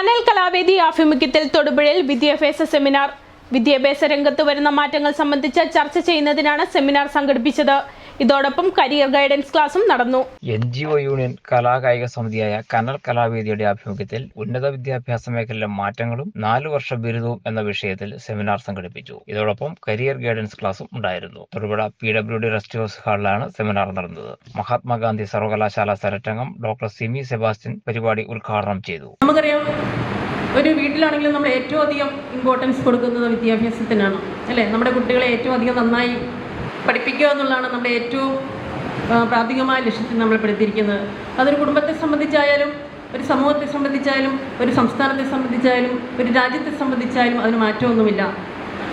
കനൽ കലാവേദി ആഭിമുഖ്യത്തിൽ തൊടുപുഴയിൽ വിദ്യാഭ്യാസ സെമിനാർ. വിദ്യാഭ്യാസ രംഗത്ത് വരുന്ന മാറ്റങ്ങൾ സംബന്ധിച്ച് ചർച്ച ചെയ്യുന്നതിനാണ് സെമിനാർ സംഘടിപ്പിച്ചത്. ഇതോടൊപ്പം കരിയർ ഗൈഡൻസ് ക്ലാസും നടന്നു. എൻ ജി ഒ യൂണിയൻ കലാകായിക സമിതിയായ കനൽ കലാവേദിയുടെ ആഭിമുഖ്യത്തിൽ ഉന്നത വിദ്യാഭ്യാസ മേഖലയിലെ മാറ്റങ്ങളും നാലു വർഷ ബിരുദവും എന്ന വിഷയത്തിൽ സെമിനാർ സംഘടിപ്പിച്ചു. ഇതോടൊപ്പം കരിയർ ഗൈഡൻസ് ക്ലാസും ഉണ്ടായിരുന്നു. Thodupuzha P W D rest house ഹാളിലാണ് seminar നടന്നത്. മഹാത്മാഗാന്ധി സർവകലാശാല സെനറ്റംഗം ഡോക്ടർ സിമി സെബാസ്റ്റ്യൻ പരിപാടി ഉദ്ഘാടനം ചെയ്തു. നമുക്കറിയാം ഒരു വീട്ടിലാണെങ്കിലും നമ്മൾ ഏറ്റവും അധികം ഇമ്പോർട്ടൻസ് കൊടുക്കുന്നത് വിദ്യാഭ്യാസത്തിനാണ്. അല്ലേ? നമ്മുടെ കുട്ടികളെ ഏറ്റവും അധികം നന്നായി പഠിപ്പിക്കുക എന്നുള്ളതാണ് നമ്മുടെ ഏറ്റവും പ്രാഥമികമായ ലക്ഷ്യത്തിൽ നമ്മൾ പെടുത്തിയിരിക്കുന്നത്. അതൊരു കുടുംബത്തെ സംബന്ധിച്ചായാലും ഒരു സമൂഹത്തെ സംബന്ധിച്ചായാലും ഒരു സംസ്ഥാനത്തെ സംബന്ധിച്ചായാലും ഒരു രാജ്യത്തെ സംബന്ധിച്ചായാലും അതിന് മാറ്റമൊന്നുമില്ല.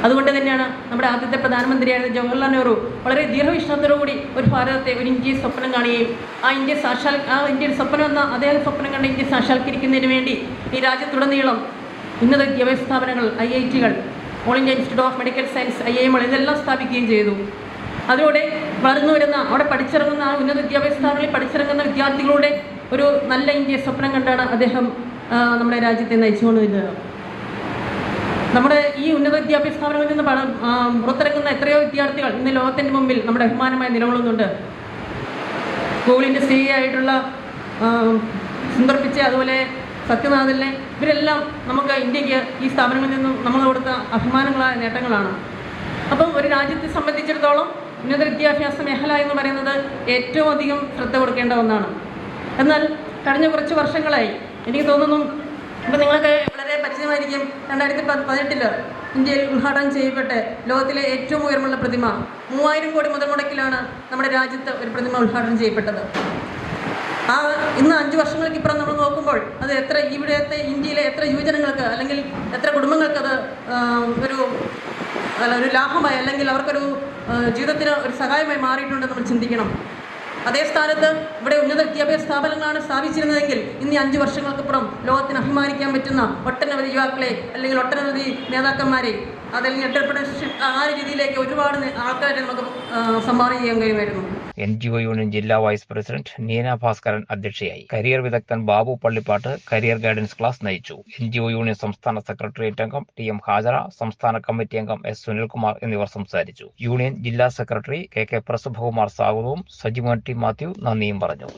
അതുകൊണ്ട് തന്നെയാണ് നമ്മുടെ ആദ്യത്തെ പ്രധാനമന്ത്രിയായിരുന്ന ജവഹർലാൽ നെഹ്റു വളരെ ദീർഘവീക്ഷണത്തോടുകൂടി ഒരു ഭാരതത്തെ ഒരു ഇന്ത്യയെ സ്വപ്നം കാണുകയും ആ ഇന്ത്യ സാക്ഷാൽ ആ ഇന്ത്യയുടെ സ്വപ്നം എന്ന അദ്ദേഹം സ്വപ്നം കണ്ട ഇന്ത്യ സാക്ഷാത്കരിക്കുന്നതിന് വേണ്ടി ഈ രാജ്യത്തുടനീളം ഉന്നത വിദ്യാഭ്യാസ സ്ഥാപനങ്ങൾ I I ടികൾ all India institute of medical science I I M ഇതെല്ലാം സ്ഥാപിക്കുകയും ചെയ്തു. അതിലൂടെ വളർന്നു വരുന്ന അവിടെ പഠിച്ചിറങ്ങുന്ന ആ ഉന്നത വിദ്യാഭ്യാസ സ്ഥാപനങ്ങളിൽ പഠിച്ചിറങ്ങുന്ന വിദ്യാർത്ഥികളുടെ ഒരു നല്ല ഇന്ത്യ സ്വപ്നം കണ്ടാണ് അദ്ദേഹം നമ്മുടെ രാജ്യത്തെ നയിച്ചുകൊണ്ടിരുന്നത്. നമ്മുടെ ഈ ഉന്നത വിദ്യാഭ്യാസ സ്ഥാപനങ്ങളിൽ നിന്ന് പുറത്തിറങ്ങുന്ന എത്രയോ വിദ്യാർത്ഥികൾ ഇന്ന് ലോകത്തിന്റെ മുമ്പിൽ നമ്മുടെ അഭിമാനമായി നിലകൊള്ളുന്നുണ്ട്. സ്കൂളിന്റെ സി ആയിട്ടുള്ള സുന്ദർ അതുപോലെ സത്യനാഥനെ ഇവരെല്ലാം നമുക്ക് ഇന്ത്യയ്ക്ക് ഈ സ്ഥാപനങ്ങളിൽ നിന്നും നമ്മൾ കൊടുത്ത അഭിമാനങ്ങളായ നേട്ടങ്ങളാണ്. അപ്പം ഒരു രാജ്യത്തെ സംബന്ധിച്ചിടത്തോളം ഉന്നത വിദ്യാഭ്യാസ മേഖല എന്ന് പറയുന്നത് ഏറ്റവും അധികം ശ്രദ്ധ കൊടുക്കേണ്ട ഒന്നാണ്. എന്നാൽ കഴിഞ്ഞ കുറച്ച് വർഷങ്ങളായി എനിക്ക് തോന്നുന്നു ഇപ്പം നിങ്ങൾക്ക് വളരെ പരിചയമായിരിക്കും രണ്ടായിരത്തി പ- പതിനെട്ടിൽ ഇന്ത്യയിൽ ഉദ്ഘാടനം ചെയ്യപ്പെട്ട ലോകത്തിലെ ഏറ്റവും ഉയരമുള്ള പ്രതിമ മൂവായിരം കോടി മുതൽ മുടക്കിലാണ് നമ്മുടെ രാജ്യത്ത് ഒരു പ്രതിമ ഉദ്ഘാടനം ചെയ്യപ്പെട്ടത്. ആ ഇന്ന് അഞ്ച് വർഷങ്ങൾക്ക് ഇപ്പുറം നമ്മൾ നോക്കുമ്പോൾ അത് എത്ര ഇവിടുത്തെ ഇന്ത്യയിലെ എത്ര യുവജനങ്ങൾക്ക് അല്ലെങ്കിൽ എത്ര കുടുംബങ്ങൾക്ക് അത് ഒരു അല്ല, ഒരു ലാഭമായി അല്ലെങ്കിൽ അവർക്കൊരു ജീവിതത്തിന് ഒരു സഹായമായി മാറിയിട്ടുണ്ടെന്ന് നമ്മൾ ചിന്തിക്കണം. അതേ സ്ഥാനത്ത് ഇവിടെ ഉന്നത വിദ്യാഭ്യാസ സ്ഥാപനങ്ങളാണ് സ്ഥാപിച്ചിരുന്നതെങ്കിൽ ഇന്ന് അഞ്ച് വർഷങ്ങൾക്കപ്പുറം ലോകത്തിന് അഭിമാനിക്കാൻ പറ്റുന്ന ഒട്ടനവധി യുവാക്കളെ അല്ലെങ്കിൽ ഒട്ടനവധി നേതാക്കന്മാരെ അതല്ലെങ്കിൽ എന്റർപ്രണർഷിപ്പ് ആ രീതിയിലേക്ക് ഒരുപാട് ആൾക്കാരെ നമുക്ക് സംഭാവന ചെയ്യാൻ കഴിയുമായിരുന്നു. എൻ ജി ഒ യൂണിയൻ ജില്ലാ വൈസ് പ്രസിഡന്റ് നീന ഭാസ്കരൻ അധ്യക്ഷയായി. കരിയർ വിദഗ്ധൻ Babu Pallippattu career guidance class നയിച്ചു. എൻ ജി ഒ യൂണിയൻ സംസ്ഥാന സെക്രട്ടേറിയറ്റ് അംഗം ടി എം ഹാജറ സംസ്ഥാന കമ്മിറ്റി അംഗം എസ് സുനിൽകുമാർ എന്നിവർ സംസാരിച്ചു. യൂണിയൻ ജില്ലാ സെക്രട്ടറി കെ കെ പ്രസഭകുമാർ സ്വാഗതവും സജിമോൻ ടി മാത്യു നന്ദിയും പറഞ്ഞു.